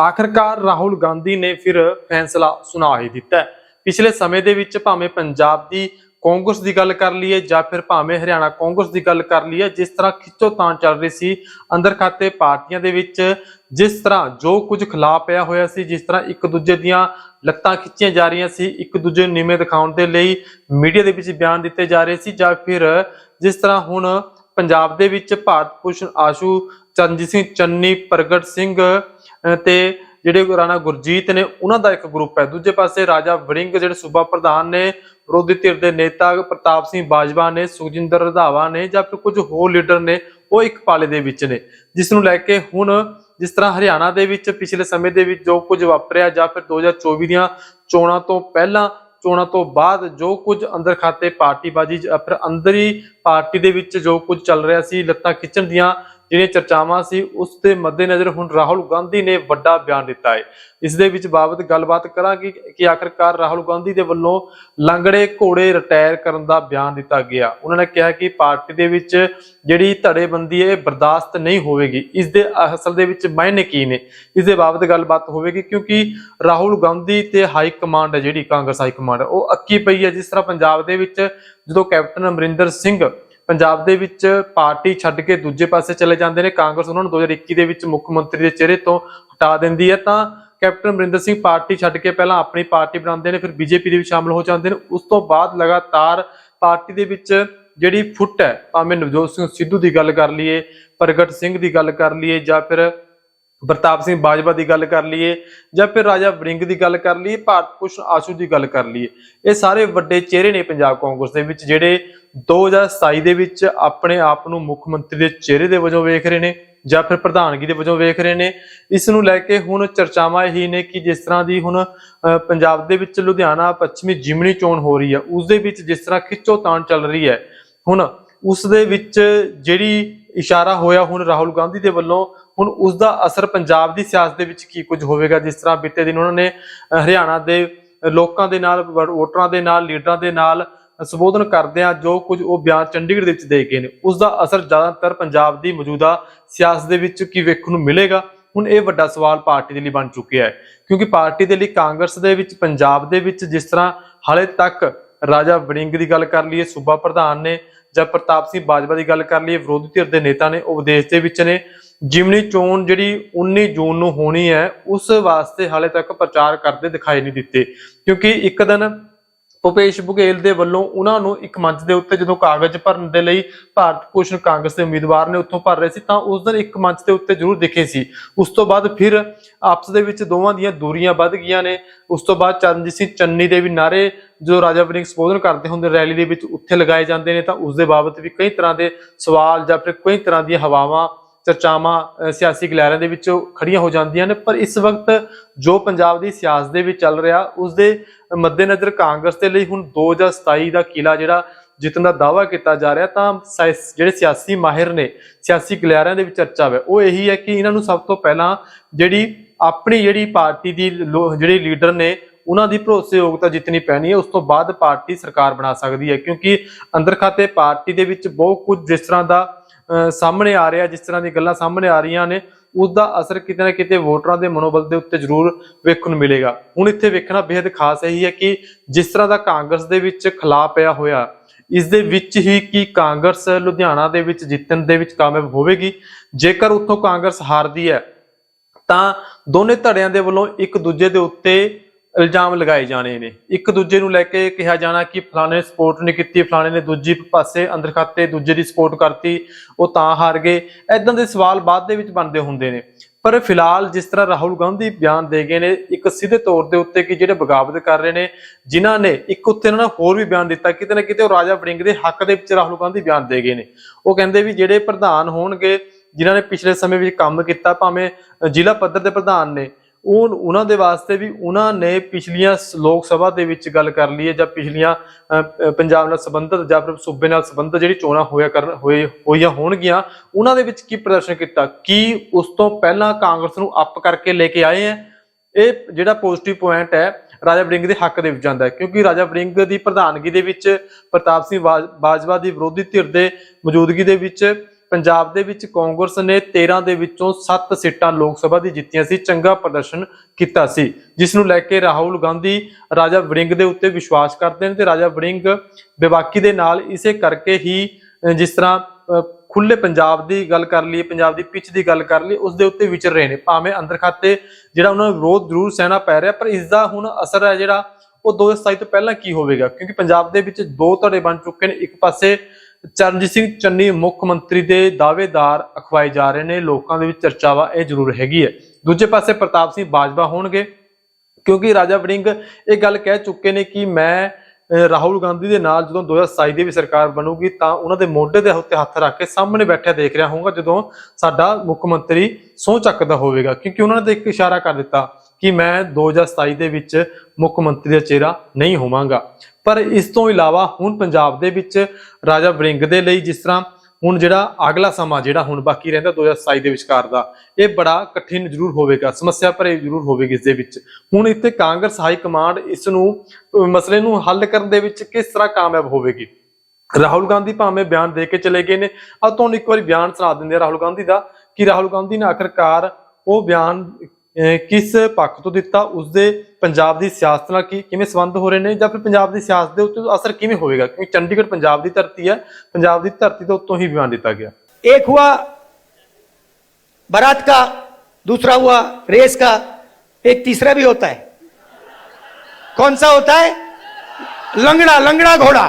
ਆਖਰਕਾਰ ਰਾਹੁਲ ਗਾਂਧੀ ਨੇ ਫਿਰ ਫੈਸਲਾ ਸੁਣਾ ਹੀ ਦਿੱਤਾ ਪਿਛਲੇ ਸਮੇਂ ਦੇ ਵਿੱਚ ਭਾਵੇਂ ਪੰਜਾਬ ਦੀ ਕਾਂਗਰਸ ਦੀ ਗੱਲ ਕਰ ਲਈਏ ਜਾਂ ਫਿਰ ਭਾਵੇਂ ਹਰਿਆਣਾ ਕਾਂਗਰਸ ਦੀ ਗੱਲ ਕਰ ਲਈਏ, ਜਿਸ ਤਰ੍ਹਾਂ ਖਿੱਚੋ ਖਿੱਚੋਤਾਂ ਚੱਲ ਰਹੀ ਸੀ ਅੰਦਰ ਖਾਤੇ ਪਾਰਟੀਆਂ ਦੇ ਵਿੱਚ, ਜਿਸ ਤਰ੍ਹਾਂ ਜੋ ਕੁਝ ਖਿਲਾ ਪਿਆ ਹੋਇਆ ਸੀ, ਜਿਸ ਤਰ੍ਹਾਂ ਇੱਕ ਦੂਜੇ ਦੀਆਂ ਲੱਤਾਂ ਖਿੱਚੀਆਂ ਜਾ ਰਹੀਆਂ ਸੀ, ਇੱਕ ਦੂਜੇ ਨੂੰ ਨੀਵੇਂ ਦਿਖਾਉਣ ਦੇ ਲਈ ਮੀਡੀਆ ਦੇ ਵਿੱਚ ਬਿਆਨ ਦਿੱਤੇ ਜਾ ਰਹੇ ਸੀ ਜਾਂ ਫਿਰ ਜਿਸ ਤਰ੍ਹਾਂ ਹੁਣ ਪੰਜਾਬ ਦੇ ਵਿੱਚ ਭਾਰਤ ਭੂਸ਼ਣ ਆਸ਼ੂ ਚਰਨਜੀਤ ਸਿੰਘ ਚੰਨੀ, ਪ੍ਰਗਟ ਸਿੰਘ ਤੇ ਜਿਹੜੇ ਰਾਣਾ ਗੁਰਜੀਤ ਨੇ, ਉਹਨਾਂ ਦਾ ਇੱਕ ਗਰੁੱਪ ਹੈ। ਦੂਜੇ ਪਾਸੇ ਰਾਜਾ ਵੜਿੰਗ, ਜਿਹੜੇ ਸੂਬਾ ਪ੍ਰਧਾਨ ਨੇ, ਵਿਰੋਧੀ ਧਿਰ ਦੇ ਨੇਤਾ ਪ੍ਰਤਾਪ ਸਿੰਘ ਬਾਜਵਾ ਨੇ, ਸੁਖਜਿੰਦਰ ਰੰਧਾਵਾ ਨੇ ਜਾਂ ਫਿਰ ਕੁਝ ਹੋਰ ਲੀਡਰ ਨੇ, ਉਹ ਇੱਕ ਪਾਲੇ ਦੇ ਵਿੱਚ ਨੇ। ਜਿਸ ਨੂੰ ਲੈ ਕੇ ਹੁਣ ਜਿਸ ਤਰ੍ਹਾਂ ਹਰਿਆਣਾ ਦੇ ਵਿੱਚ ਪਿਛਲੇ ਸਮੇਂ ਦੇ ਵਿੱਚ ਜੋ ਕੁਝ ਵਾਪਰਿਆ ਜਾਂ ਫਿਰ 2024 ਦੀਆਂ ਚੋਣਾਂ ਤੋਂ ਪਹਿਲਾਂ, ਚੋਣਾਂ ਤੋਂ ਬਾਅਦ ਜੋ ਕੁਝ ਅੰਦਰ ਖਾਤੇ ਪਾਰਟੀਬਾਜ਼ੀ, ਜਾਂ ਫਿਰ ਅੰਦਰੀ ਪਾਰਟੀ ਦੇ ਵਿੱਚ ਜੋ ਕੁਝ ਚੱਲ ਰਿਹਾ ਸੀ, ਲੱਤਾਂ ਖਿੱਚਣ ਦੀਆਂ ਜਿਹੜੀਆਂ ਚਰਚਾਵਾਂ ਸੀ, ਉਸ ਦੇ ਮੱਦੇਨਜ਼ਰ ਹੁਣ ਰਾਹੁਲ ਗਾਂਧੀ ਨੇ ਵੱਡਾ ਬਿਆਨ ਦਿੱਤਾ ਹੈ। ਇਸ ਦੇ ਵਿੱਚ ਬਾਬਤ ਗੱਲਬਾਤ ਕਰਾਂਗੇ ਕਿ ਆਖਰਕਾਰ ਰਾਹੁਲ ਗਾਂਧੀ ਦੇ ਵੱਲੋਂ ਲੰਗੜੇ ਘੋੜੇ ਰਿਟਾਇਰ ਕਰਨ ਦਾ ਬਿਆਨ ਦਿੱਤਾ ਗਿਆ। ਉਹਨਾਂ ਨੇ ਕਿਹਾ ਕਿ ਪਾਰਟੀ ਦੇ ਵਿੱਚ ਜਿਹੜੀ ਧੜੇਬੰਦੀ ਹੈ ਬਰਦਾਸ਼ਤ ਨਹੀਂ ਹੋਵੇਗੀ। ਇਸ ਦੇ ਅਸਲ ਦੇ ਵਿੱਚ ਮਾਇਨੇ ਕੀ ਨੇ? ਇਸ ਦੇ ਬਾਬਤ ਗੱਲਬਾਤ ਹੋਵੇਗੀ ਕਿਉਂਕਿ ਰਾਹੁਲ ਗਾਂਧੀ ਤੇ ਹਾਈ ਕਮਾਂਡ ਹੈ ਜਿਹੜੀ ਕਾਂਗਰਸ ਹਾਈ ਕਮਾਂਡ ਉਹ ਅੱਕੀ ਪਈ ਹੈ। ਜਿਸ ਤਰ੍ਹਾਂ ਪੰਜਾਬ ਦੇ ਵਿੱਚ ਜਦੋਂ ਕੈਪਟਨ ਅਮਰਿੰਦਰ ਸਿੰਘ ਪੰਜਾਬ ਦੇ ਵਿੱਚ ਪਾਰਟੀ ਛੱਡ ਕੇ ਦੂਜੇ ਪਾਸੇ ਚਲੇ ਜਾਂਦੇ ਨੇ, ਕਾਂਗਰਸ ਉਹਨਾਂ ਨੂੰ 2021 ਦੇ ਵਿੱਚ ਮੁੱਖ ਮੰਤਰੀ ਦੇ ਚਿਹਰੇ ਤੋਂ ਹਟਾ ਦਿੰਦੀ ਹੈ। ਤਾਂ ਕੈਪਟਨ ਅਮਰਿੰਦਰ ਸਿੰਘ ਪਾਰਟੀ ਛੱਡ ਕੇ ਪਹਿਲਾਂ ਆਪਣੀ ਪਾਰਟੀ ਬਣਾਉਂਦੇ ਨੇ, ਫਿਰ ਬੀਜੇਪੀ ਦੇ ਵਿੱਚ ਸ਼ਾਮਲ ਹੋ ਜਾਂਦੇ ਨੇ। ਉਸ ਤੋਂ ਬਾਅਦ ਲਗਾਤਾਰ ਪਾਰਟੀ ਦੇ ਵਿੱਚ ਜਿਹੜੀ ਫੁੱਟ ਹੈ, ਭਾਵੇਂ ਨਵਜੋਤ ਸਿੰਘ ਸਿੱਧੂ ਦੀ ਗੱਲ ਕਰ ਲਈਏ, ਪ੍ਰਗਟ ਸਿੰਘ ਦੀ ਗੱਲ ਕਰ ਲਈਏ ਜਾਂ ਫਿਰ ਪ੍ਰਤਾਪ ਸਿੰਘ ਬਾਜਵਾ ਦੀ ਗੱਲ ਕਰ ਲਈਏ ਜਾਂ ਫਿਰ ਰਾਜਾ ਵਰਿੰਗ ਦੀ ਗੱਲ ਕਰ ਲਈਏ ਭਾਰਤ ਭੂਸ਼ਣ ਆਸ਼ੂ ਦੀ ਗੱਲ ਕਰ ਲਈਏ। ਇਹ ਸਾਰੇ ਵੱਡੇ ਚਿਹਰੇ ਨੇ ਪੰਜਾਬ ਕਾਂਗਰਸ ਦੇ ਵਿੱਚ ਜਿਹੜੇ 2027 ਦੇ ਵਿੱਚ ਆਪਣੇ ਆਪ ਨੂੰ ਮੁੱਖ ਮੰਤਰੀ ਦੇ ਚਿਹਰੇ ਦੇ ਵਜੋਂ ਵੇਖ ਰਹੇ ਨੇ ਜਾਂ ਫਿਰ ਪ੍ਰਧਾਨਗੀ ਦੇ ਵਜੋਂ ਵੇਖ ਰਹੇ ਨੇ। ਇਸ ਨੂੰ ਲੈ ਕੇ ਹੁਣ ਚਰਚਾਵਾਂ ਇਹੀ ਨੇ ਕਿ ਜਿਸ ਤਰ੍ਹਾਂ ਦੀ ਹੁਣ ਅਹ, ਪੰਜਾਬ ਦੇ ਵਿੱਚ ਲੁਧਿਆਣਾ ਪੱਛਮੀ ਜਿਮਣੀ ਚੋਣ ਹੋ ਰਹੀ ਹੈ ਉਸ ਦੇ ਵਿੱਚ ਜਿਸ ਤਰ੍ਹਾਂ ਖਿੱਚੋਤਾਣ ਚੱਲ ਰਹੀ ਹੈ। ਹੁਣ ਉਸ ਦੇ ਵਿੱਚ ਜਿਹੜੀ ਇਸ਼ਾਰਾ ਹੋਇਆ ਹੁਣ ਰਾਹੁਲ ਗਾਂਧੀ ਦੇ ਵੱਲੋਂ ਹੁਣ ਉਸ ਦਾ ਅਸਰ ਪੰਜਾਬ ਦੀ ਸਿਆਸਤ ਦੇ ਵਿੱਚ ਕੀ ਕੁਝ ਹੋਵੇਗਾ? ਜਿਸ ਤਰ੍ਹਾਂ ਬੀਤੇ ਦਿਨ ਉਹਨਾਂ ਨੇ ਹਰਿਆਣਾ ਦੇ ਲੋਕਾਂ ਦੇ ਨਾਲ ਵੋਟਰਾਂ ਦੇ ਨਾਲ, ਲੀਡਰਾਂ ਦੇ ਨਾਲ ਸੰਬੋਧਨ ਕਰਦਿਆਂ ਜੋ ਕੁਝ ਉਹ ਬਿਆਨ ਚੰਡੀਗੜ੍ਹ ਦੇ ਵਿੱਚ ਦੇ ਗਏ ਨੇ ਉਸ ਦਾ ਅਸਰ ਜ਼ਿਆਦਾਤਰ ਪੰਜਾਬ ਦੀ ਮੌਜੂਦਾ ਸਿਆਸਤ ਦੇ ਵਿੱਚ ਕੀ ਵੇਖਣ ਨੂੰ ਮਿਲੇਗਾ? ਹੁਣ ਇਹ ਵੱਡਾ ਸਵਾਲ ਪਾਰਟੀ ਦੇ ਲਈ ਬਣ ਚੁੱਕਿਆ ਹੈ, ਕਿਉਂਕਿ ਪਾਰਟੀ ਦੇ ਲਈ ਕਾਂਗਰਸ ਦੇ ਵਿੱਚ, ਪੰਜਾਬ ਦੇ ਵਿੱਚ ਜਿਸ ਤਰ੍ਹਾਂ ਹਾਲੇ ਤੱਕ ਰਾਜਾ ਵੜਿੰਗ ਦੀ ਗੱਲ ਕਰ ਲਈਏ, ਸੂਬਾ ਪ੍ਰਧਾਨ ਨੇ ਜਾਂ ਪ੍ਰਤਾਪ ਸਿੰਘ ਬਾਜਵਾ ਦੀ ਗੱਲ ਕਰ ਲਈਏ, ਵਿਰੋਧੀ ਧਿਰ ਦੇ ਨੇਤਾ ਨੇ ਉਹ ਵਿਦੇਸ਼ ਦੇ ਵਿੱਚ ਨੇ। ਜਿਮਨੀ ਚੋਣ ਜਿਹੜੀ 19 ਜੂਨ ਨੂੰ ਹੋਣੀ ਹੈ, ਉਸ ਵਾਸਤੇ ਹਾਲੇ ਤੱਕ ਪ੍ਰਚਾਰ ਕਰਦੇ ਦਿਖਾਈ ਨਹੀਂ ਦਿੱਤੇ, ਕਿਉਂਕਿ ਇੱਕ ਦਿਨ ਭੁਪੇਸ਼ ਬਘੇਲ ਦੇ ਵੱਲੋਂ ਉਹਨਾਂ ਨੂੰ ਇੱਕ ਮੰਚ ਦੇ ਉੱਤੇ ਜਦੋਂ ਕਾਗਜ਼ ਭਰਨ ਦੇ ਲਈ ਭਾਰਤ ਭੂਸ਼ਣ ਕਾਂਗਰਸ ਦੇ ਉਮੀਦਵਾਰ ਨੇ ਉੱਥੋਂ ਭਰ ਰਹੇ ਸੀ, ਤਾਂ ਉਸ ਦਿਨ ਇੱਕ ਮੰਚ ਦੇ ਉੱਤੇ ਜ਼ਰੂਰ ਦਿਖੇ ਸੀ। ਉਸ ਤੋਂ ਬਾਅਦ ਫਿਰ ਆਪਸ ਦੇ ਵਿੱਚ ਦੋਵਾਂ ਦੀਆਂ ਦੂਰੀਆਂ ਵੱਧ ਗਈਆਂ ਨੇ। ਉਸ ਤੋਂ ਬਾਅਦ ਚਰਨਜੀਤ ਸਿੰਘ ਚੰਨੀ ਦੇ ਵੀ ਨਾਰੇ ਜੋ ਰਾਜਾ ਵਰਿੰਗ ਸੰਬੋਧਨ ਕਰਦੇ ਹੁੰਦੇ ਰੈਲੀ ਦੇ ਵਿੱਚ ਉੱਥੇ ਲਗਾਏ ਜਾਂਦੇ ਨੇ, ਤਾਂ ਉਸ ਦੇ ਬਾਬਤ ਵੀ ਕਈ ਤਰ੍ਹਾਂ ਦੇ ਸਵਾਲ ਜਾਂ ਫਿਰ ਕਈ ਤਰ੍ਹਾਂ ਦੀਆਂ ਹਵਾਵਾਂ ਚਰਚਾਵਾਂ ਸਿਆਸੀ ਗਲਿਆਰਿਆਂ ਦੇ ਵਿੱਚ ਖੜੀਆਂ ਹੋ ਜਾਂਦੀਆਂ ਨੇ। ਪਰ ਇਸ ਵਕਤ ਜੋ ਪੰਜਾਬ ਦੀ ਸਿਆਸਤ ਦੇ ਵਿੱਚ ਚੱਲ ਰਿਹਾ ਉਸ ਦੇ ਮੱਦੇਨਜ਼ਰ ਕਾਂਗਰਸ ਦੇ ਲਈ ਹੁਣ 2027 ਦਾ ਕਿਲਾ ਜਿਹੜਾ ਜਿੱਤਣ ਦਾ ਦਾਅਵਾ ਕੀਤਾ ਜਾ ਰਿਹਾ, ਤਾਂ ਜਿਹੜੇ ਸਿਆਸੀ ਮਾਹਿਰ ਨੇ, ਸਿਆਸੀ ਗਲਿਆਰਿਆਂ ਦੇ ਵਿੱਚ ਚਰਚਾ ਹੈ ਉਹ ਇਹੀ ਹੈ ਕਿ ਇਹਨਾਂ ਨੂੰ ਸਭ ਤੋਂ ਪਹਿਲਾਂ ਜਿਹੜੀ ਆਪਣੀ ਜਿਹੜੀ ਪਾਰਟੀ ਦੀ ਲੋ- ਜਿਹੜੇ ਲੀਡਰ ਨੇ, ਉਹਨਾਂ ਦੀ ਭਰੋਸੇਯੋਗਤਾ ਜਿੱਤਣੀ ਪੈਣੀ ਹੈ, ਉਸ ਤੋਂ ਬਾਅਦ ਪਾਰਟੀ ਸਰਕਾਰ ਬਣਾ ਸਕਦੀ ਹੈ। ਕਿਉਂਕਿ ਅੰਦਰ ਖਾਤੇ ਪਾਰਟੀ ਦੇ ਵਿੱਚ ਬਹੁਤ ਕੁਝ ਜਿਸ ਤਰ੍ਹਾਂ ਦਾ ਸਾਹਮਣੇ ਆ ਰਿਹਾ, ਜਿਸ ਤਰ੍ਹਾਂ ਦੀ ਗੱਲਾਂ ਸਾਹਮਣੇ ਆ ਰਹੀਆਂ ਨੇ ਉਸ ਦਾ ਅਸਰ ਕਿਤੇ ਨਾ ਕਿਤੇ ਵੋਟਰਾਂ ਦੇ ਮਨੋਬਲ ਦੇ ਉੱਤੇ ਜ਼ਰੂਰ ਵੇਖਣ ਨੂੰ ਮਿਲੇਗਾ। ਹੁਣ ਇੱਥੇ ਵੇਖਣਾ ਬੇहद ਖਾਸ ਇਹੀ ਹੈ ਕਿ ਜਿਸ ਤਰ੍ਹਾਂ ਦਾ ਕਾਂਗਰਸ ਦੇ ਵਿੱਚ ਖਲਾ ਪਿਆ ਹੋਇਆ, ਇਸ ਦੇ ਵਿੱਚ ਹੀ ਕੀ ਕਾਂਗਰਸ ਲੁਧਿਆਣਾ ਦੇ ਵਿੱਚ ਜਿੱਤਣ ਦੇ ਵਿੱਚ ਕਾਮਯਾਬ ਹੋਵੇਗੀ? ਜੇਕਰ ਉੱਥੋਂ ਕਾਂਗਰਸ ਹਾਰਦੀ ਹੈ, ਤਾਂ ਦੋਨੇ ਧੜਿਆਂ ਦੇ ਵੱਲੋਂ ਇੱਕ ਦੂਜੇ ਦੇ ਉੱਤੇ ਇਲਜ਼ਾਮ ਲਗਾਏ ਜਾਣੇ ਨੇ। ਇੱਕ ਦੂਜੇ ਨੂੰ ਲੈ ਕੇ ਕਿਹਾ ਜਾਣਾ ਕਿ ਫਲਾਣੇ ਨੇ ਸਪੋਰਟ ਨਹੀਂ ਕੀਤੀ, ਫਲਾਣੇ ਨੇ ਦੂਜੀ ਪਾਸੇ ਅੰਦਰ ਖਾਤੇ ਦੂਜੇ ਦੀ ਸਪੋਰਟ ਕਰਤੀ, ਉਹ ਤਾਂ ਹਾਰ ਗਏ। ਐਦਾਂ ਦੇ ਸਵਾਲ ਬਾਅਦ ਦੇ ਵਿੱਚ ਬਣਦੇ ਹੁੰਦੇ ਨੇ। ਪਰ ਫਿਲਹਾਲ ਜਿਸ ਤਰ੍ਹਾਂ ਰਾਹੁਲ ਗਾਂਧੀ ਬਿਆਨ ਦੇ ਗਏ ਨੇ, ਇੱਕ ਸਿੱਧੇ ਤੌਰ ਦੇ ਉੱਤੇ ਕਿ ਜਿਹੜੇ ਬਗਾਵਤ ਕਰ ਰਹੇ ਨੇ, ਜਿਨ੍ਹਾਂ ਨੇ ਇੱਕ ਉੱਤੇ ਇਹਨਾਂ ਨੇ ਹੋਰ ਵੀ ਬਿਆਨ ਦਿੱਤਾ, ਕਿਤੇ ਨਾ ਕਿਤੇ ਉਹ ਰਾਜਾ ਵੜਿੰਗ ਦੇ ਹੱਕ ਦੇ ਵਿੱਚ ਰਾਹੁਲ ਗਾਂਧੀ ਬਿਆਨ ਦੇ ਗਏ ਨੇ। ਉਹ ਕਹਿੰਦੇ ਵੀ ਜਿਹੜੇ ਪ੍ਰਧਾਨ ਹੋਣਗੇ, ਜਿਨ੍ਹਾਂ ਨੇ ਪਿਛਲੇ ਸਮੇਂ ਵਿੱਚ ਕੰਮ ਕੀਤਾ, ਭਾਵੇਂ ਜ਼ਿਲ੍ਹਾ ਪੱਧਰ ਦੇ ਪ੍ਰਧਾਨ ਨੇ ਉਹ ਉਹਨਾਂ ਦੇ ਵਾਸਤੇ ਵੀ ਉਹਨਾਂ ਨੇ ਪਿਛਲੀਆਂ ਸ- ਲੋਕ ਸਭਾ ਦੇ ਵਿੱਚ ਗੱਲ ਕਰ ਲਈ ਹੈ ਜਾਂ ਪਿਛਲੀਆਂ ਪੰਜਾਬ ਨਾਲ ਸੰਬੰਧਿਤ ਜਾਂ ਫਿਰ ਸੂਬੇ ਨਾਲ ਸੰਬੰਧਿਤ ਜਿਹੜੀ ਚੋਣਾਂ ਹੋਇਆ ਕਰਨ, ਹੋਏ, ਹੋਈਆਂ ਹੋਣਗੀਆਂ, ਉਹਨਾਂ ਦੇ ਵਿੱਚ ਕੀ ਪ੍ਰਦਰਸ਼ਨ ਕੀਤਾ? ਕੀ ਉਸ ਤੋਂ ਪਹਿਲਾਂ ਕਾਂਗਰਸ ਨੂੰ ਅਪ ਕਰਕੇ ਲੈ ਕੇ ਆਏ ਹੈ? ਇਹ ਜਿਹੜਾ ਪੋਜ਼ਿਟਿਵ ਪੁਆਇੰਟ ਹੈ, ਰਾਜਾ ਵੜਿੰਗ ਦੇ ਹੱਕ ਦੇ ਵਿੱਚ ਜਾਂਦਾ ਹੈ, ਕਿਉਂਕਿ ਰਾਜਾ ਵੜਿੰਗ ਦੀ ਪ੍ਰਧਾਨਗੀ ਦੇ ਵਿੱਚ ਪ੍ਰਤਾਪ ਸਿੰਘ ਬਾਜ- ਬਾਜਵਾ ਦੀ ਵਿਰੋਧੀ ਧਿਰ ਦੇ ਮੌਜੂਦਗੀ ਦੇ ਵਿੱਚ ਪੰਜਾਬ ਦੇ ਵਿੱਚ ਕਾਂਗਰਸ ਨੇ 13 ਦੇ ਵਿੱਚੋਂ 7 ਸੀਟਾਂ ਲੋਕ ਸਭਾ ਦੀ ਜਿੱਤੀਆਂ ਸੀ ਚੰਗਾ ਪ੍ਰਦਰਸ਼ਨ ਕੀਤਾ ਸੀ। ਜਿਸ ਨੂੰ ਲੈ ਕੇ ਰਾਹੁਲ ਗਾਂਧੀ ਰਾਜਾ ਵੜਿੰਗ ਦੇ ਉੱਤੇ ਵਿਸ਼ਵਾਸ ਕਰਦੇ ਨੇ ਤੇ ਰਾਜਾ ਵੜਿੰਗ ਬੇਬਾਕੀ ਦੇ ਨਾਲ ਇਸੇ ਕਰਕੇ ਹੀ ਜਿਸ ਤਰ੍ਹਾਂ ਅਹ, ਖੁੱਲੇ ਪੰਜਾਬ ਦੀ ਗੱਲ ਕਰ ਲਈਏ ਪੰਜਾਬ ਦੀ ਪਿੱਚ ਦੀ ਗੱਲ ਕਰ ਲਈ ਉਸ ਦੇ ਉੱਤੇ ਵਿਚਰ ਰਹੇ ਨੇ। ਭਾਵੇਂ ਅੰਦਰ ਖਾਤੇ ਜਿਹੜਾ ਉਹਨਾਂ ਨੂੰ ਵਿਰੋਧ ਜ਼ਰੂਰ ਸਹਿਣਾ ਪੈ ਰਿਹਾ ਪਰ ਇਸ ਦਾ ਹੁਣ ਅਸਰ ਹੈ ਜਿਹੜਾ ਉਹ 2027 ਤੋਂ ਪਹਿਲਾਂ ਕੀ ਹੋਵੇਗਾ? ਕਿਉਂਕਿ ਪੰਜਾਬ ਦੇ ਵਿੱਚ ਦੋ ਧੜੇ ਬਣ ਚੁੱਕੇ ਨੇ। ਇੱਕ ਪਾਸੇ ਚਰਨਜੀਤ ਸਿੰਘ ਚੰਨੀ ਮੁੱਖ ਮੰਤਰੀ ਦੇ ਦਾਅਵੇਦਾਰ ਅਖਵਾਏ ਜਾ ਰਹੇ ਨੇ। ਲੋਕਾਂ ਦੇ ਵਿੱਚ ਚਰਚਾਵਾ ਇਹ ਜ਼ਰੂਰ ਹੈਗੀ ਹੈ। ਦੂਜੇ ਪਾਸੇ ਪ੍ਰਤਾਪ ਸਿੰਘ ਬਾਜਵਾ ਹੋਣਗੇ, ਕਿਉਂਕਿ ਰਾਜਾ ਵੜਿੰਗ ਇਹ ਗੱਲ ਕਹਿ ਚੁੱਕੇ ਨੇ ਕਿ ਮੈਂ ਰਾਹੁਲ ਗਾਂਧੀ ਦੇ ਨਾਲ ਜਦੋਂ 2027 ਦੀ ਵੀ ਸਰਕਾਰ ਬਣੂਗੀ ਤਾਂ ਉਹਨਾਂ ਦੇ ਮੋਢੇ ਦੇ ਉੱਤੇ ਹੱਥ ਰੱਖ ਕੇ ਸਾਹਮਣੇ ਬੈਠਿਆ ਦੇਖ ਰਿਹਾ ਹੋਊਗਾ, ਜਦੋਂ ਸਾਡਾ ਮੁੱਖ ਮੰਤਰੀ ਸਹੁੰ ਚੱਕਦਾ ਹੋਵੇਗਾ, ਕਿਉਂਕਿ ਉਹਨਾਂ ਨੇ ਤਾਂ ਇੱਕ ਇਸ਼ਾਰਾ ਕਰ ਦਿੱਤਾ। ਕਿ ਮੈਂ 2027 ਦੇ ਵਿੱਚ ਮੁੱਖ ਮੰਤਰੀ ਦਾ ਚਿਹਰਾ ਨਹੀਂ ਹੋਵਾਂਗਾ। ਪਰ ਇਸ ਤੋਂ ਇਲਾਵਾ ਹੁਣ ਪੰਜਾਬ ਦੇ ਵਿੱਚ ਰਾਜਾ ਵਰਿੰਗ ਦੇ ਲਈ ਜਿਸ ਤਰ੍ਹਾਂ ਹੁਣ ਜਿਹੜਾ ਅਗਲਾ ਸਮਾਂ ਜਿਹੜਾ ਹੁਣ ਬਾਕੀ ਰਹਿੰਦਾ 2027 ਦੇ ਵਿਚਕਾਰ ਦਾ, ਇਹ ਬੜਾ ਕਠਿਨ ਜ਼ਰੂਰ ਹੋਵੇਗਾ, ਸਮੱਸਿਆ ਭਰੇ ਜ਼ਰੂਰ ਹੋਵੇਗੀ ਇਸ ਦੇ ਵਿੱਚ। ਹੁਣ ਇੱਥੇ ਕਾਂਗਰਸ ਹਾਈ ਕਮਾਂਡ ਇਸ ਨੂੰ ਮਸਲੇ ਨੂੰ ਹੱਲ ਕਰਨ ਦੇ ਵਿੱਚ ਕਿਸ ਤਰ੍ਹਾਂ ਕਾਮਯਾਬ ਹੋਵੇਗੀ? ਰਾਹੁਲ ਗਾਂਧੀ ਭਾਵੇਂ ਬਿਆਨ ਦੇ ਕੇ ਚਲੇ ਗਏ ਨੇ ਆ ਤੁਹਾਨੂੰ ਇੱਕ ਵਾਰੀ ਬਿਆਨ ਸੁਣਾ ਦਿੰਦੇ ਆ ਰਾਹੁਲ ਗਾਂਧੀ ਦਾ ਕਿ ਰਾਹੁਲ ਗਾਂਧੀ ਨੇ ਆਖਰਕਾਰ ਉਹ ਬਿਆਨ ਕਿਸ ਪੱਖ ਤੋਂ ਦਿੱਤਾ ਉਸਦੇ ਪੰਜਾਬ ਦੀ ਸਿਆਸਤ ਨਾਲ ਕੀ ਕਿਵੇਂ ਸੰਬੰਧ ਹੋ ਰਹੇ ਨੇ ਜਾਂ ਫਿਰ ਪੰਜਾਬ ਦੀ ਸਿਆਸਤ ਦੇ ਉੱਤੇ ਅਸਰ ਕਿਵੇਂ ਹੋਵੇਗਾ ਕਿਉਂਕਿ ਚੰਡੀਗੜ੍ਹ ਪੰਜਾਬ ਦੀ ਧਰਤੀ ਹੈ ਪੰਜਾਬ ਦੀ ਧਰਤੀ ਤੋਂ ਉੱਤੋਂ ਹੀ ਬਿਆਨ ਦਿੱਤਾ ਗਿਆ एक हुआ बारात का दूसरा हुआ रेस का एक तीसरा भी होता है कौन सा होता है लंगड़ा लंगड़ा घोड़ा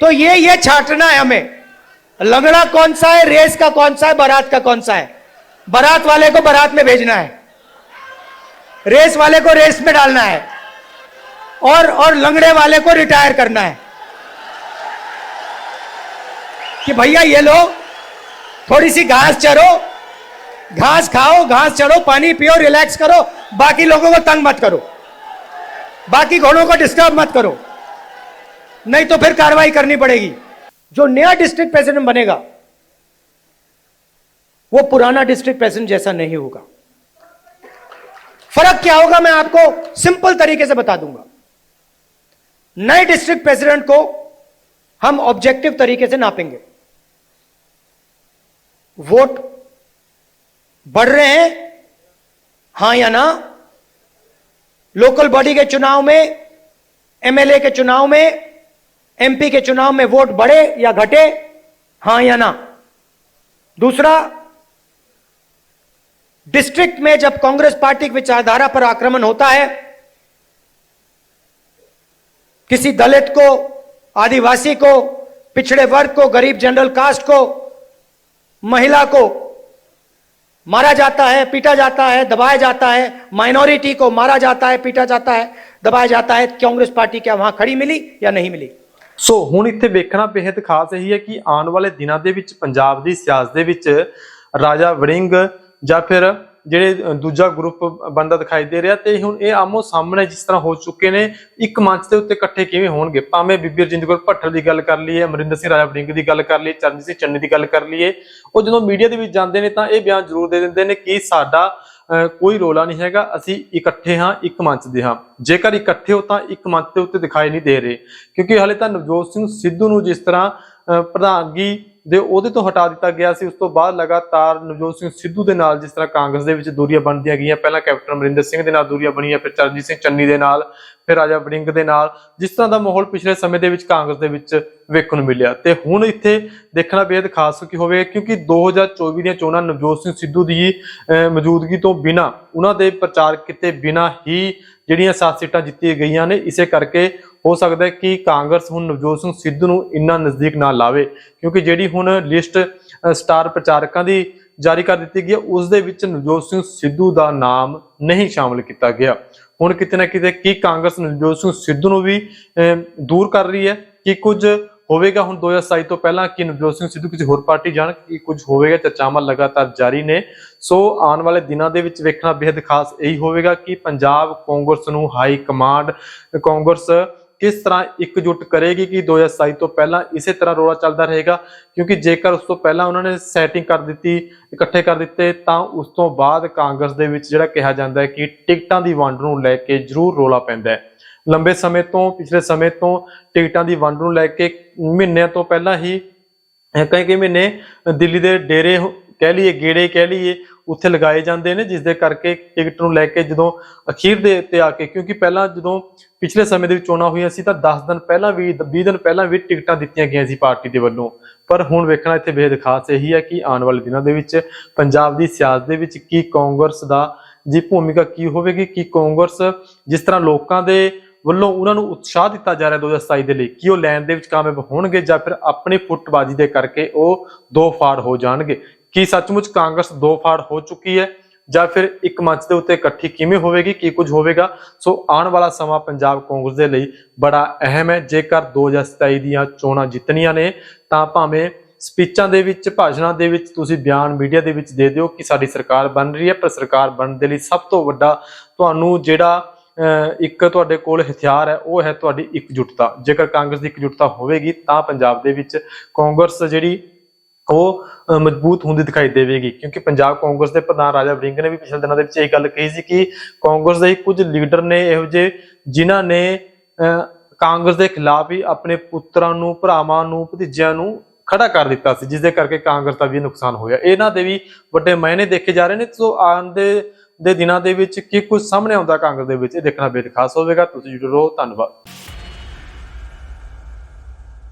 तो ये ये छांटना है हमें लंगड़ा कौन सा है रेस का कौन सा है बारात का कौन सा है बारात वाले को बारात में भेजना है। रेस वाले को रेस में डालना है। और और लंगड़े वाले को रिटायर करना है। कि भैया ये लो, थोड़ी सी घास चरो, घास खाओ, घास चढ़ो पानी पियो रिलैक्स करो, बाकी लोगों को तंग मत करो। बाकी घोड़ों को डिस्टर्ब मत करो। नहीं तो फिर कार्रवाई करनी पड़ेगी। जो नया डिस्ट्रिक्ट प्रेसिडेंट बनेगा वो पुराना डिस्ट्रिक्ट प्रेसिडेंट जैसा नहीं होगा। फ़र्क क्या होगा मैं आपको सिंपल तरीके से बता दूँगा। नए डिस्ट्रिक्ट प्रेसिडेंट को हम ऑब्जेक्टिव तरीके से नापेंगे। वोट बढ़ रहे हैं, हाँ या ना? लोकल बॉडी के चुनाव में एमएलए के चुनाव में एमपी के चुनाव में वोट बढ़े या घटे, हाँ या ना? दूसरा डिस्ट्रिक्ट में जब कांग्रेस पार्टी की विचारधारा पर आक्रमण होता है किसी दलित को आदिवासी को पिछड़े वर्ग को गरीब जनरल कास्ट को महिला को मारा जाता है पीटा जाता है दबाया जाता है माइनॉरिटी को मारा जाता है ਪੀਟਾ ਜਾਤਾ ਹੈ ਦਬਾਇਆ ਜਾਤਾ ਹੈ ਕਾਂਗਰਸ ਪਾਰਟੀ ਕਿਆ ਵਹਾਂ ਖੜੀ ਮਿਲੀ ਜਾਂ ਨਹੀਂ ਮਿਲੀ ਸੋ ਹੁਣ ਇੱਥੇ ਵੇਖਣਾ ਬੇहद ਖਾਸ ਇਹੀ ਹੈ ਕਿ ਆਉਣ ਵਾਲੇ ਦਿਨਾਂ ਦੇ ਵਿੱਚ ਪੰਜਾਬ ਦੀ ਸਿਆਸਤ ਦੇ ਵਿੱਚ ਰਾਜਾ ਵੜਿੰਗ ਜਾਂ ਫਿਰ ਜਿਹੜੇ ਦੂਜਾ ਗਰੁੱਪ ਬੰਦਾ ਦਿਖਾਈ ਦੇ ਰਿਹਾ ਤੇ ਹੁਣ ਇਹ ਆਮੋ ਸਾਹਮਣੇ ਜਿਸ ਤਰ੍ਹਾਂ ਹੋ ਚੁੱਕੇ ਨੇ ਇੱਕ ਮੰਚ ਦੇ ਉੱਤੇ ਇਕੱਠੇ ਕਿਵੇਂ ਹੋਣਗੇ? ਭਾਵੇਂ ਬੀਬੀ ਰਜਿੰਦਰ ਕੌਰ ਭੱਠਲ ਦੀ ਗੱਲ ਕਰ ਲਈਏ ਅਮਰਿੰਦਰ ਸਿੰਘ ਰਾਜਾ ਵੜਿੰਗ ਦੀ ਗੱਲ ਕਰ ਲਈਏ ਚਰਨਜੀਤ ਸਿੰਘ ਚੰਨੀ ਦੀ ਗੱਲ ਕਰ ਲਈਏ ਉਹ ਜਦੋਂ ਮੀਡੀਆ ਦੇ ਵਿੱਚ ਜਾਂਦੇ ਨੇ ਤਾਂ ਇਹ ਬਿਆਨ ਜ਼ਰੂਰ ਦੇ ਦਿੰਦੇ ਨੇ ਕਿ ਸਾਡਾ ਅ, ਕੋਈ ਰੋਲਾ ਨਹੀਂ ਹੈਗਾ ਅਸੀਂ ਇਕੱਠੇ ਹਾਂ ਇੱਕ ਮੰਚ ਦੇ ਹਾਂ। ਜੇਕਰ ਇਕੱਠੇ ਹੋ ਤਾਂ ਇੱਕ ਮੰਚ ਦੇ ਉੱਤੇ ਦਿਖਾਈ ਨਹੀਂ ਦੇ ਰਹੇ। ਕਿਉਂਕਿ ਹਾਲੇ ਤਾਂ ਨਵਜੋਤ ਸਿੰਘ ਸਿੱਧੂ ਨੂੰ ਜਿਸ ਤਰ੍ਹਾਂ ਅ, ਪ੍ਰਧਾਨਗੀ ਦੇ ਉਹਦੇ ਤੋਂ ਹਟਾ ਦਿੱਤਾ ਗਿਆ ਸੀ। ਉਸ ਤੋਂ ਬਾਅਦ ਲਗਾਤਾਰ ਨਵਜੋਤ ਸਿੰਘ ਸਿੱਧੂ ਦੇ ਨਾਲ ਜਿਸ ਤਰ੍ਹਾਂ ਕਾਂਗਰਸ ਦੇ ਵਿੱਚ ਦੂਰੀਆਂ ਬਣਦੀਆਂ ਗਈਆਂ। ਪਹਿਲਾਂ ਕੈਪਟਨ ਅਮਰਿੰਦਰ ਸਿੰਘ ਦੇ ਨਾਲ ਦੂਰੀਆਂ ਬਣੀਆਂ ਫਿਰ ਚਰਨਜੀਤ ਸਿੰਘ ਚੰਨੀ ਦੇ ਨਾਲ ਫਿਰ ਰਾਜਾ ਵੜਿੰਗ ਦੇ ਨਾਲ। ਜਿਸ ਤਰ੍ਹਾਂ ਦਾ ਮਾਹੌਲ ਪਿਛਲੇ ਸਮੇਂ ਦੇ ਵਿੱਚ ਕਾਂਗਰਸ ਦੇ ਵਿੱਚ ਵੇਖਣ ਨੂੰ ਮਿਲਿਆ। ਤੇ ਹੁਣ ਇੱਥੇ ਦੇਖਣਾ ਬੇहद ਖਾਸ ਕੀ ਹੋਵੇ ਕਿਉਂਕਿ 2024 ਦੀਆਂ ਚੋਣਾਂ ਨਵਜੋਤ ਸਿੰਘ ਸਿੱਧੂ ਦੀ ਅਹ, ਮੌਜੂਦਗੀ ਤੋਂ ਬਿਨਾ ਉਹਨਾਂ ਦੇ ਪ੍ਰਚਾਰ ਕੀਤੇ ਬਿਨਾ ਹੀ ਜਿਹੜੀਆਂ ਸੱਤ ਸੀਟਾਂ ਜਿੱਤੀਆਂ ਗਈਆਂ ਨੇ ਇਸੇ ਕਰਕੇ ਹੋ ਸਕਦਾ ਹੈ ਕਿ ਕਾਂਗਰਸ ਹੁਣ ਨਵਜੋਤ ਸਿੰਘ ਸਿੱਧੂ ਨੂੰ ਇੰਨਾ ਨਜ਼ਦੀਕ ਨਾ ਲਾਵੇ ਕਿਉਂਕਿ ਜਿਹੜੀ ਹੁਣ ਲਿਸਟ ਸਟਾਰ ਪ੍ਰਚਾਰਕਾਂ ਦੀ ਜਾਰੀ ਕਰ ਦਿੱਤੀ ਗਈ ਹੈ ਉਸ ਦੇ ਵਿੱਚ ਨਵਜੋਤ ਸਿੰਘ ਸਿੱਧੂ ਦਾ ਨਾਮ ਨਹੀਂ ਸ਼ਾਮਲ ਕੀਤਾ ਗਿਆ। ਹੁਣ ਕਿਤੇ ਨਾ ਕਿਤੇ ਕੀ ਕਾਂਗਰਸ ਨਵਜੋਤ ਸਿੰਘ ਸਿੱਧੂ ਨੂੰ ਵੀ ਅਹ, ਦੂਰ ਕਰ ਰਹੀ ਹੈ? ਕਿ ਕੁਝ ਹੋਵੇਗਾ ਹੁਣ 2027 ਤੋਂ ਪਹਿਲਾਂ? ਕਿ ਨਵਜੋਤ ਸਿੰਘ ਸਿੱਧੂ ਕਿਸੇ ਹੋਰ ਪਾਰਟੀ ਜਾਣ? ਕਿ ਕੁਝ ਹੋਵੇਗਾ? ਚਰਚਾਵਾਂ ਲਗਾਤਾਰ ਜਾਰੀ ਨੇ। ਸੋ ਆਉਣ ਵਾਲੇ ਦਿਨਾਂ ਦੇ ਵਿੱਚ ਵੇਖਣਾ ਬੇहद ਖਾਸ ਇਹੀ ਹੋਵੇਗਾ ਕਿ ਪੰਜਾਬ ਕਾਂਗਰਸ ਨੂੰ ਹਾਈ ਕਮਾਂਡ ਕਾਂਗਰਸ ਕਿਸ ਤਰ੍ਹਾਂ ਇਕਜੁੱਟ ਕਰੇਗੀ ਕਿ 2027 ਤੋਂ ਪਹਿਲਾਂ ਇਸੇ ਤਰ੍ਹਾਂ ਰੋਲਾ ਚੱਲਦਾ ਰਹੇਗਾ? ਕਿਉਂਕਿ ਜੇਕਰ ਉਸ ਤੋਂ ਪਹਿਲਾਂ ਉਹਨਾਂ ਨੇ ਸੈਟਿੰਗ ਕਰ ਦਿੱਤੀ, ਇਕੱਠੇ ਕਰ ਦਿੱਤੇ, ਤਾਂ ਉਸ ਤੋਂ ਬਾਅਦ ਕਾਂਗਰਸ ਦੇ ਵਿੱਚ ਜਿਹੜਾ ਕਿਹਾ ਜਾਂਦਾ ਹੈ ਕਿ ਟਿਕਟਾਂ ਦੀ ਵੰਡ ਨੂੰ ਲੈ ਕੇ ਜ਼ਰੂਰ ਰੋਲਾ ਪੈਂਦਾ ਹੈ। ਲੰਬੇ ਸਮੇਂ ਤੋਂ, ਪਿਛਲੇ ਸਮੇਂ ਤੋਂ ਟਿਕਟਾਂ ਦੀ ਵੰਡ ਨੂੰ ਲੈ ਕੇ ਮਹੀਨਿਆਂ ਤੋਂ ਪਹਿਲਾਂ ਹੀ ਕਈ ਕਈ ਮਹੀਨੇ ਦਿੱਲੀ ਦੇ ਡੇਰੇ ਕਹਿ ਲਈਏ ਗੇੜੇ ਕਹਿ ਲਈਏ, ਉੱਥੇ ਲਗਾਏ ਜਾਂਦੇ ਨੇ ਜਿਸ ਦੇ ਕਰਕੇ ਟਿਕਟ ਨੂੰ ਲੈ ਕੇ ਜਦੋਂ ਅਖੀਰ ਦੇ ਉੱਤੇ ਆ ਕੇ, ਕਿਉਂਕਿ ਪਹਿਲਾਂ ਜਦੋਂ ਪਿਛਲੇ ਸਮੇਂ ਦੇ ਵਿੱਚ ਚੋਣਾਂ ਹੋਈਆਂ ਸੀ ਤਾਂ 10 ਦਿਨ ਪਹਿਲਾਂ ਵੀ 20 ਦਿਨ ਪਹਿਲਾਂ ਵੀ ਟਿਕਟਾਂ ਦਿੱਤੀਆਂ ਗਈਆਂ ਸੀ ਪਾਰਟੀ ਦੇ ਵੱਲੋਂ। ਪਰ ਹੁਣ ਵੇਖਣਾ ਇੱਥੇ ਬੇਹਦ ਖਾਸ ਇਹੀ ਹੈ ਕਿ ਆਉਣ ਵਾਲੇ ਦਿਨਾਂ ਦੇ ਵਿੱਚ ਪੰਜਾਬ ਦੀ ਸਿਆਸਤ ਦੇ ਵਿੱਚ ਕੀ ਕਾਂਗਰਸ ਦਾ ਜੀ ਭੂਮਿਕਾ ਕੀ ਹੋਵੇਗੀ, ਕਿ ਕਾਂਗਰਸ ਜਿਸ ਤਰ੍ਹਾਂ ਲੋਕਾਂ ਦੇ ਵੱਲੋਂ ਉਹਨਾਂ ਨੂੰ ਉਤਸ਼ਾਹ ਦਿੱਤਾ ਜਾ ਰਿਹਾ 2027 ਦੇ ਲਈ, ਕਿ ਉਹ ਲੈਣ ਦੇ ਵਿੱਚ ਕਾਮਯਾਬ ਹੋਣਗੇ ਜਾਂ ਫਿਰ ਆਪਣੀ ਫੁੱਟਬਾਜ਼ੀ ਦੇ ਕਰਕੇ ਉਹ ਦੋ ਫਾੜ ਹੋ ਜਾਣਗੇ। ਕੀ ਸੱਚਮੁੱਚ ਕਾਂਗਰਸ ਦੋ ਫਾੜ ਹੋ ਚੁੱਕੀ ਹੈ ਜਾਂ ਫਿਰ ਇੱਕ ਮੰਚ ਦੇ ਉੱਤੇ ਇਕੱਠੀ ਕਿਵੇਂ ਹੋਵੇਗੀ, ਕੀ ਕੁਝ ਹੋਵੇਗਾ? ਸੋ ਆਉਣ ਵਾਲਾ ਸਮਾਂ ਪੰਜਾਬ ਕਾਂਗਰਸ ਦੇ ਲਈ ਬੜਾ ਅਹਿਮ ਹੈ। ਜੇਕਰ 2027 ਦੀਆਂ ਚੋਣਾਂ ਜਿੱਤਣੀਆਂ ਨੇ, ਤਾਂ ਭਾਵੇਂ ਸਪੀਚਾਂ ਦੇ ਵਿੱਚ, ਭਾਸ਼ਣਾਂ ਦੇ ਵਿੱਚ ਤੁਸੀਂ ਬਿਆਨ ਮੀਡੀਆ ਦੇ ਵਿੱਚ ਦੇ ਦਿਓ ਕਿ ਸਾਡੀ ਸਰਕਾਰ ਬਣ ਰਹੀ ਹੈ, ਪਰ ਸਰਕਾਰ ਬਣਨ ਦੇ ਲਈ ਸਭ ਤੋਂ ਵੱਡਾ ਤੁਹਾਨੂੰ ਜਿਹੜਾ ਇੱਕ ਤੁਹਾਡੇ ਕੋਲ ਹਥਿਆਰ ਹੈ, ਉਹ ਹੈ ਤੁਹਾਡੀ ਇਕਜੁੱਟਤਾ। ਜੇਕਰ ਕਾਂਗਰਸ ਦੀ ਇਕਜੁੱਟਤਾ ਹੋਵੇਗੀ, ਤਾਂ ਪੰਜਾਬ ਦੇ ਵਿੱਚ ਕਾਂਗਰਸ ਜਿਹੜੀ ਉਹ ਮਜ਼ਬੂਤ ਹੁੰਦੀ ਦਿਖਾਈ ਦੇਵੇਗੀ। ਕਿਉਂਕਿ ਪੰਜਾਬ ਕਾਂਗਰਸ ਦੇ ਪ੍ਰਧਾਨ ਰਾਜਾ ਵਰਿੰਗ ਨੇ ਵੀ ਪਿਛਲੇ ਦਿਨਾਂ ਦੇ ਵਿੱਚ ਇਹ ਗੱਲ ਕਹੀ ਸੀ ਕਿ ਕਾਂਗਰਸ ਦੇ ਕੁਝ ਲੀਡਰ ਨੇ ਇਹੋ ਜਿਹੇ, ਜਿਨ੍ਹਾਂ ਨੇ ਕਾਂਗਰਸ ਦੇ ਖਿਲਾਫ ਹੀ ਆਪਣੇ ਪੁੱਤਰਾਂ ਨੂੰ, ਭਰਾਵਾਂ ਨੂੰ, ਭਤੀਜਿਆਂ ਨੂੰ ਖੜਾ ਕਰ ਦਿੱਤਾ ਸੀ ਜਿਸ ਦੇ ਕਰਕੇ ਕਾਂਗਰਸ ਦਾ ਵੀ ਨੁਕਸਾਨ ਹੋਇਆ। ਇਹਨਾਂ ਦੇ ਵੀ ਵੱਡੇ ਮਾਇਨੇ ਦੇਖੇ ਜਾ ਰਹੇ ਨੇ, ਸੋ ਆਉਣ ਦੇ ਦੇ ਦਿਨਾਂ ਦੇ ਵਿੱਚ ਕੀ ਕੁਝ ਸਾਹਮਣੇ ਆਉਂਦਾ ਕਾਂਗਰਸ ਦੇ ਵਿੱਚ, ਇਹ ਦੇਖਣਾ ਬੇਦ ਖਾਸ ਹੋਵੇਗਾ। ਤੁਸੀਂ ਜੁੜੇ ਰਹੋ, ਧੰਨਵਾਦ।